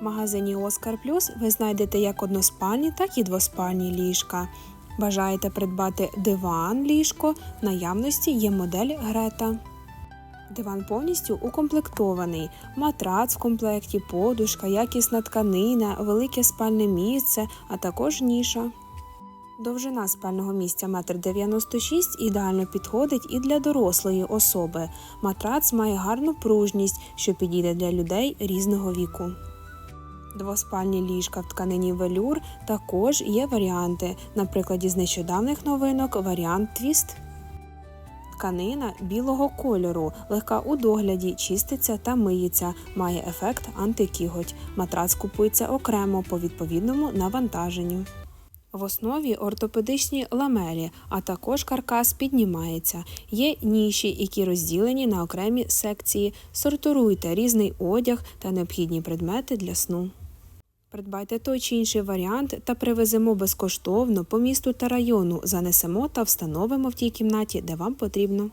В магазині Оскар Плюс ви знайдете як односпальні, так і двоспальні ліжка. Бажаєте придбати диван ліжко, в наявності є модель Грета. Диван повністю укомплектований. Матрац в комплекті, подушка, якісна тканина, велике спальне місце, а також ніша. Довжина спального місця 1,96 м ідеально підходить і для дорослої особи. Матрац має гарну пружність, що підійде для людей різного віку. Двоспальні ліжка в тканині велюр також є варіанти. На прикладі з нещодавних новинок варіант твіст. Тканина білого кольору, легка у догляді, чиститься та миється, має ефект антикіготь. Матрац купується окремо по відповідному навантаженню. В основі ортопедичні ламелі, а також каркас піднімається. Є ніші, які розділені на окремі секції. Сортируйте різний одяг та необхідні предмети для сну. Придбайте той чи інший варіант та привеземо безкоштовно по місту та району, занесемо та встановимо в тій кімнаті, де вам потрібно.